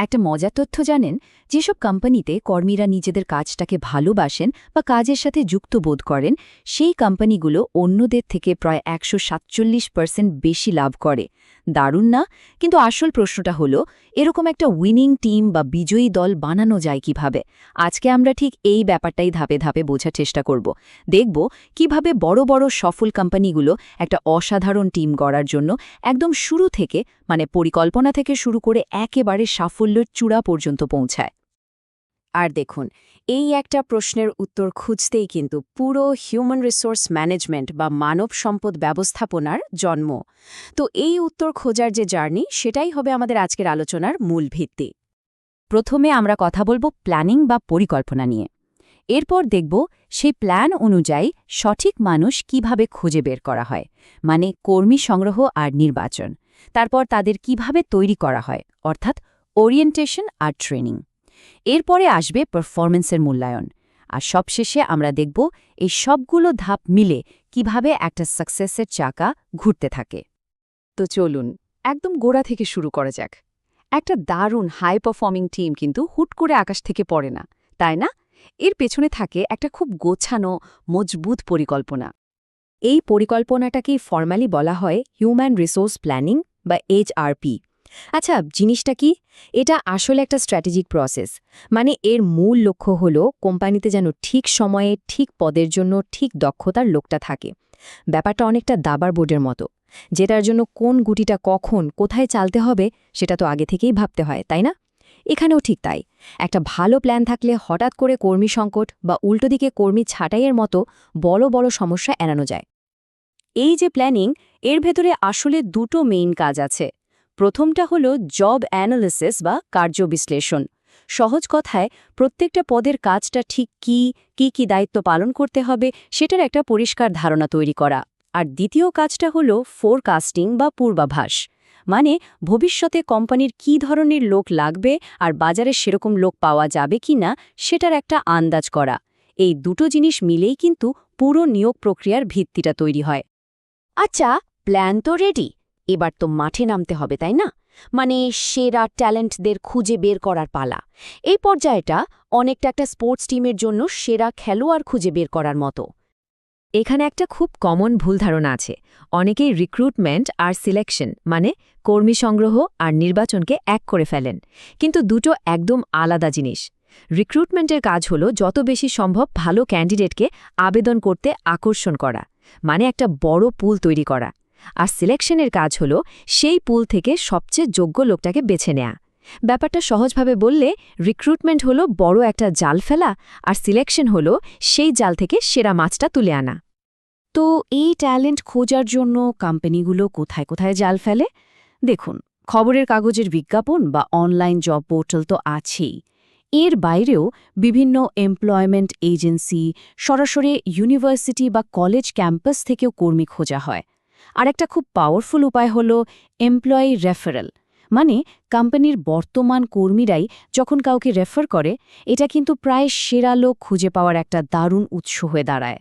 একটা মজার তথ্য জানেন, যেসব কোম্পানিতে কর্মীরা নিজেদের কাজটাকে ভালোবাসেন বা কাজের সাথে যুক্ত বোধ করেন, সেই কোম্পানিগুলো অন্যদের থেকে প্রায় একশো সাতচল্লিশ বেশি লাভ করে। দারুণ না? কিন্তু আসল প্রশ্নটা হলো, এরকম একটা উইনিং টিম বা বিজয়ী দল বানানো যায় কীভাবে? আজকে আমরা ঠিক এই ব্যাপারটাই ধাপে ধাপে বোঝার চেষ্টা করব। দেখব কীভাবে বড় বড় সফল কোম্পানিগুলো একটা অসাধারণ টিম গড়ার জন্য একদম শুরু থেকে মানে পরিকল্পনা থেকে শুরু করে একেবারে সাফল্যের চূড়া পর্যন্ত পৌঁছায়। আর দেখুন, এই একটা প্রশ্নের উত্তর খুঁজতেই কিন্তু পুরো হিউম্যান রিসোর্স ম্যানেজমেন্ট বা মানব সম্পদ ব্যবস্থাপনার জন্ম। তো এই উত্তর খোঁজার যে জার্নি, সেটাই হবে আমাদের আজকের আলোচনার মূল ভিত্তি। প্রথমে আমরা কথা বলব প্ল্যানিং বা পরিকল্পনা নিয়ে। এরপর দেখব সেই প্ল্যান অনুযায়ী সঠিক মানুষ কীভাবে খুঁজে বের করা হয় মানে কর্মী সংগ্রহ আর নির্বাচন। তারপর তাদের কীভাবে তৈরি করা হয়, অর্থাৎ ওরিয়েন্টেশন আর ট্রেনিং এরপরে আসবে পারফরমেন্সের মূল্যায়ন। আর সবশেষে আমরা দেখব এই সবগুলো ধাপ মিলে কীভাবে একটা সাকসেসের চাকা ঘুরতে থাকে। তো চলুন, একদম গোড়া থেকে শুরু করা যাক। একটা দারুণ হাই পারফর্মিং টিম কিন্তু হুট করে আকাশ থেকে পড়ে না, তাই না? এর পেছনে থাকে একটা খুব গোছানো, মজবুত পরিকল্পনা। এই পরিকল্পনাটাকেই ফর্মালি বলা হয় হিউম্যান রিসোর্স প্ল্যানিং বা এইচআরপি আচ্ছা জিনিসটা কি? এটা আসলে একটা স্ট্র্যাটেজিক প্রসেস মানে এর মূল লক্ষ্য হল কোম্পানিতে যেন ঠিক সময়ে, ঠিক পদের জন্য, ঠিক দক্ষতার লোকটা থাকে। ব্যাপারটা অনেকটা দাবার বোর্ডের মতো। যেটার জন্য কোন গুটিটা কখন, কোথায় চালতে হবে, সেটা তো আগে থেকেই ভাবতে হয়, তাই না? এখানেও ঠিক তাই। একটা ভালো প্ল্যান থাকলে হঠাৎ করে কর্মী সংকট বা উল্টো দিকে কর্মী ছাঁটাইয়ের মতো বড় বড় সমস্যা এড়ানো যায়। এই যে প্ল্যানিং এর ভেতরে আসলে দুটো মেইন কাজ আছে। প্রথমটা হল জব অ্যানালিসিস বা কার্য বিশ্লেষণ সহজ কথায়, প্রত্যেকটা পদের কাজটা ঠিক কি কি কি দায়িত্ব পালন করতে হবে, সেটার একটা পরিষ্কার ধারণা তৈরি করা। আর দ্বিতীয় কাজটা হল ফোরকাস্টিং বা পূর্বাভাস। মানে ভবিষ্যতে কোম্পানির কি ধরনের লোক লাগবে আর বাজারে সেরকম লোক পাওয়া যাবে কি না সেটার একটা আন্দাজ করা। এই দুটো জিনিস মিলেই কিন্তু পুরো নিয়োগ প্রক্রিয়ার ভিত্তিটা তৈরি হয়। আচ্ছা প্ল্যান তো রেডি এবার তো মাঠে নামতে হবে, তাই না? মানে সেরা ট্যালেন্টদের খুঁজে বের করার পালা। এই পর্যায়টা অনেকটা একটা স্পোর্টস টিমের জন্য সেরা খেলোয়াড় খুঁজে বের করার মতো। এখানে একটা খুব কমন ভুল ধারণা আছে। অনেকেই রিক্রুটমেন্ট আর সিলেকশন মানে কর্মী সংগ্রহ আর নির্বাচনকে এক করে ফেলেন। কিন্তু দুটো একদম আলাদা জিনিস। রিক্রুটমেন্টের কাজ হলো যত বেশি সম্ভব ভালো ক্যান্ডিডেটকে আবেদন করতে আকর্ষণ করা মানে একটা বড় পুল তৈরি করা। আর সিলেকশনের কাজ হলো সেই পুল থেকে সবচেয়ে যোগ্য লোকটাকে বেছে নেয়া। ব্যাপারটা সহজভাবে বললে রিক্রুটমেন্ট হলো বড় একটা জাল ফেলা আর সিলেকশন হলো সেই জাল থেকে সেরা মাছটা তুলে আনা। তো এই ট্যালেন্ট খোঁজার জন্য কোম্পানিগুলো কোথায় কোথায় জাল ফেলে? দেখুন, খবরের কাগজের বিজ্ঞাপন বা অনলাইন জব পোর্টাল তো আছেই। এর বাইরেও বিভিন্ন এমপ্লয়মেন্ট এজেন্সি সরাসরি ইউনিভার্সিটি বা কলেজ ক্যাম্পাস থেকেও কর্মী খোঁজা হয়। আর একটা খুব পাওয়ারফুল উপায় হল এমপ্লয়ি রেফারেল মানে কোম্পানির বর্তমান কর্মীরাই যখন কাউকে রেফার করে, এটা কিন্তু প্রায় সেরা লোক খুঁজে পাওয়ার একটা দারুণ উৎস হয়ে দাঁড়ায়।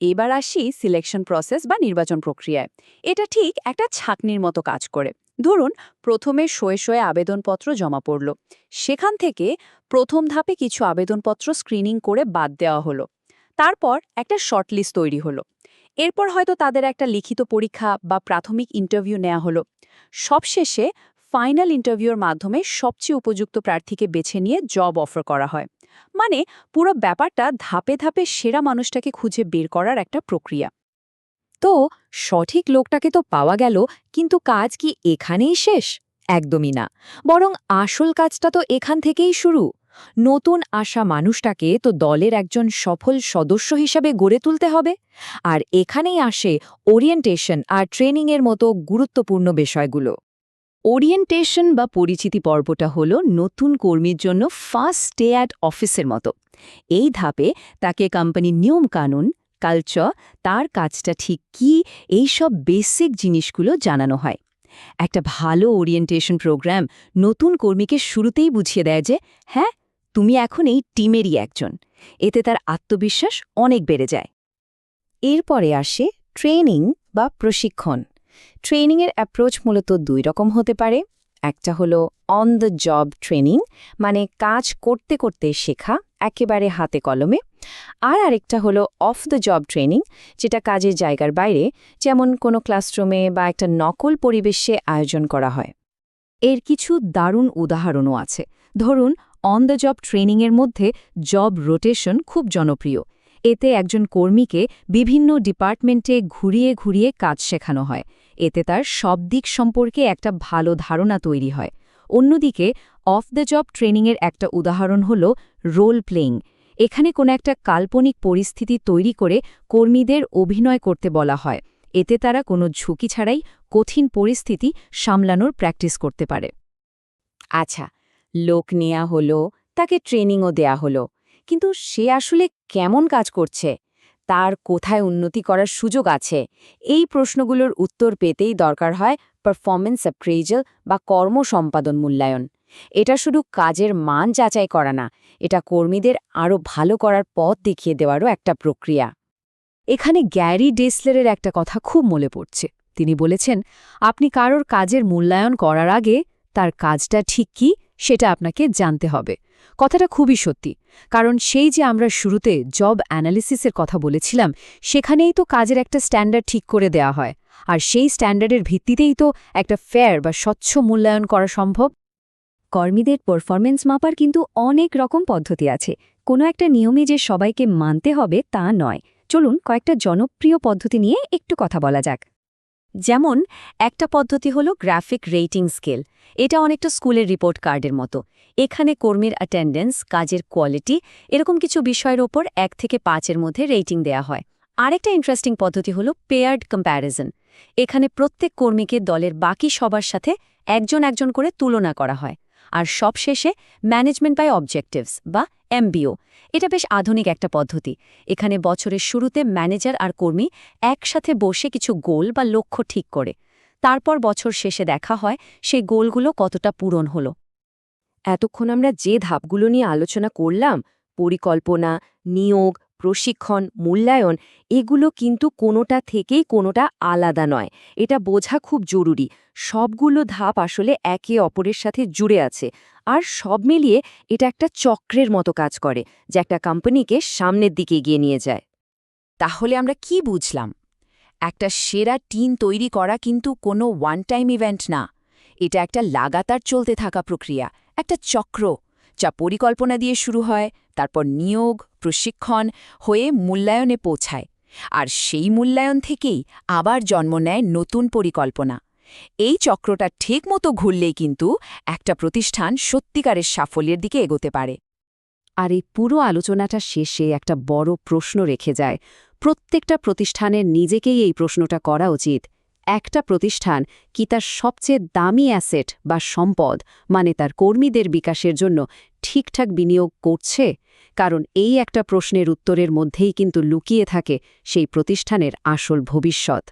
এবার আসি সিলেকশন প্রসেস বা নির্বাচন প্রক্রিয়ায়। এটা ঠিক একটা ছাকনির মতো কাজ করে। ধরুন, প্রথমে শোয়ে শোয়ে আবেদনপত্র জমা পড়ল। সেখান থেকে প্রথম ধাপে কিছু আবেদনপত্র স্ক্রিনিং করে বাদ দেওয়া হলো। তারপর একটা শর্টলিস্ট তৈরি হলো। এরপর হয়তো তাদের একটা লিখিত পরীক্ষা বা প্রাথমিক ইন্টারভিউ নেওয়া হলো। সবশেষে ফাইনাল ইন্টারভিউর মাধ্যমে সবচেয়ে উপযুক্ত প্রার্থীকে বেছে নিয়ে জব অফার করা হয়। মানে পুরো ব্যাপারটা ধাপে ধাপে সেরা মানুষটাকে খুঁজে বের করার একটা প্রক্রিয়া। তো সঠিক লোকটাকে তো পাওয়া গেল, কিন্তু কাজ কি এখানেই শেষ? একদমই না। বরং আসল কাজটা তো এখান থেকেই শুরু। নতুন আসা মানুষটাকে তো দলের একজন সফল সদস্য হিসাবে গড়ে তুলতে হবে। আর এখানেই আসে ওরিয়েন্টেশন আর ট্রেনিংয়ের মতো গুরুত্বপূর্ণ বিষয়গুলো। ওরিয়েন্টেশন বা পরিচিতি পর্বটা হল নতুন কর্মীর জন্য ফার্স্ট স্টে অ্যাট অফিসের মতো। এই ধাপে তাকে কোম্পানির নিয়মকানুন কালচার তার কাজটা ঠিক কি, এই সব বেসিক জিনিসগুলো জানানো হয়। একটা ভালো ওরিয়েন্টেশন প্রোগ্রাম নতুন কর্মীকে শুরুতেই বুঝিয়ে দেয় যে হ্যাঁ তুমি এখন এই টিমেরই একজন। এতে তার আত্মবিশ্বাস অনেক বেড়ে যায়। এরপরে আসে ট্রেনিং বা প্রশিক্ষণ। ট্রেনিংয়ের অ্যাপ্রোচ মূলত দুই রকম হতে পারে। একটা হলো অন দ্য জব ট্রেনিং মানে কাজ করতে করতে শেখা, একেবারে হাতে কলমে। আর আরেকটা হলো অফ দ্য জব ট্রেনিং, যেটা কাজের জায়গার বাইরে, যেমন কোনো ক্লাসরুমে বা একটা নকল পরিবেশে আয়োজন করা হয়। এর কিছু দারুণ উদাহরণও আছে। ধরুন অন দ্য জব ট্রেনিংয়ের মধ্যে জব রোটেশন খুব জনপ্রিয়। এতে একজন কর্মীকে বিভিন্ন ডিপার্টমেন্টে ঘুরিয়ে ঘুরিয়ে কাজ শেখানো হয়। এতে তার সব দিক সম্পর্কে একটা ভালো ধারণা তৈরি হয়। অন্যদিকে অফ দ্য জব ট্রেনিংয়ের একটা উদাহরণ হল রোল প্লেইং এখানে কোনো একটা কাল্পনিক পরিস্থিতি তৈরি করে কর্মীদের অভিনয় করতে বলা হয়। এতে তারা কোনো ঝুঁকি ছাড়াই কঠিন পরিস্থিতি সামলানোর প্র্যাকটিস করতে পারে। আচ্ছা লোক নেয়া হলো, তাকে ট্রেনিংও দেয়া হলো। কিন্তু সে আসলে কেমন কাজ করছে? তার কোথায় উন্নতি করার সুযোগ আছে? এই প্রশ্নগুলোর উত্তর পেতেই দরকার হয় পারফরমেন্স অ্যাপ্রেজাল বা কর্ম সম্পাদন মূল্যায়ন। এটা শুধু কাজের মান যাচাই করা না, এটা কর্মীদের আরও ভালো করার পথ দেখিয়ে দেওয়ারও একটা প্রক্রিয়া। এখানে গ্যারি ডেসলেরের একটা কথা খুব মনে পড়ছে। তিনি বলেছেন, আপনি কারোর কাজের মূল্যায়ন করার আগে তার কাজটা ঠিক কি? সেটা আপনাকে জানতে হবে। কথাটা খুবই সত্যি। কারণ সেই যে আমরা শুরুতে জব অ্যানালিসিসের কথা বলেছিলাম, সেখানেই তো কাজের একটা স্ট্যান্ডার্ড ঠিক করে দেয়া হয়। আর সেই স্ট্যান্ডার্ডের ভিত্তিতেই তো একটা ফেয়ার বা স্বচ্ছ মূল্যায়ন করা সম্ভব। কর্মীদের পারফরমেন্স মাপার কিন্তু অনেক রকম পদ্ধতি আছে। কোনো একটা নিয়মে যে সবাইকে মানতে হবে তা নয়। চলুন কয়েকটা জনপ্রিয় পদ্ধতি নিয়ে একটু কথা বলা যাক। যেমন, একটা পদ্ধতি হলো গ্রাফিক রেটিং স্কেল। এটা অনেকটা স্কুলের রিপোর্ট কার্ডের মতো। এখানে কর্মীর অ্যাটেন্ডেন্স, কাজের কোয়ালিটি, এরকম কিছু বিষয়ের ওপর এক থেকে পাঁচের মধ্যে রেটিং দেয়া হয়। আরেকটা ইন্টারেস্টিং পদ্ধতি হলো পেয়ার্ড কম্প্যারিজন। এখানে প্রত্যেক কর্মীকে দলের বাকি সবার সাথে একজন একজন করে তুলনা করা হয়। আর সবশেষে ম্যানেজমেন্ট বাই অবজেক্টিভস বা এমবিও। এটা বেশ আধুনিক একটা পদ্ধতি। এখানে বছরের শুরুতে ম্যানেজার আর কর্মী একসাথে বসে কিছু গোল বা লক্ষ্য ঠিক করে। তারপর বছর শেষে দেখা হয় সেই গোলগুলো কতটা পূরণ হলো। এতক্ষণ আমরা যে ধাপগুলো নিয়ে আলোচনা করলাম, পরিকল্পনা, নিয়োগ প্রশিক্ষণ, মূল্যায়ন, এগুলো কিন্তু কোনোটা থেকেই কোনোটা আলাদা নয়। এটা বোঝা খুব জরুরি। সবগুলো ধাপ আসলে একে অপরের সাথে জুড়ে আছে। আর সব মিলিয়ে এটা একটা চক্রের মতো কাজ করে যা একটা কোম্পানিকে সামনের দিকে এগিয়ে নিয়ে যায়। তাহলে আমরা কি বুঝলাম? একটা সেরা টিম তৈরি করা কিন্তু কোনো ওয়ান টাইম ইভেন্ট না। এটা একটা লাগাতার চলতে থাকা প্রক্রিয়া, একটা চক্র যা পরিকল্পনা দিয়ে শুরু হয়। তারপর নিয়োগ, প্রশিক্ষণ হয়ে মূল্যায়নে পৌঁছায়। আর সেই মূল্যায়ন থেকেই আবার জন্ম নেয় নতুন পরিকল্পনা। এই চক্রটা ঠিকমতো ঘুরলেই কিন্তু একটা প্রতিষ্ঠান সত্যিকারের সাফল্যের দিকে এগোতে পারে। আর এই পুরো আলোচনাটা শেষে একটা বড় প্রশ্ন রেখে যায়। প্রত্যেকটা প্রতিষ্ঠানের নিজেকেই এই প্রশ্নটা করা উচিত। একটা প্রতিষ্ঠান কি তার সবচেয়ে দামি অ্যাসেট বা সম্পদ মানে তার কর্মীদের বিকাশের জন্য ঠিকঠাক বিনিয়োগ করছে? কারণ এই একটা প্রশ্নের উত্তরের মধ্যেই কিন্তু লুকিয়ে থাকে সেই প্রতিষ্ঠানের আসল ভবিষ্যৎ।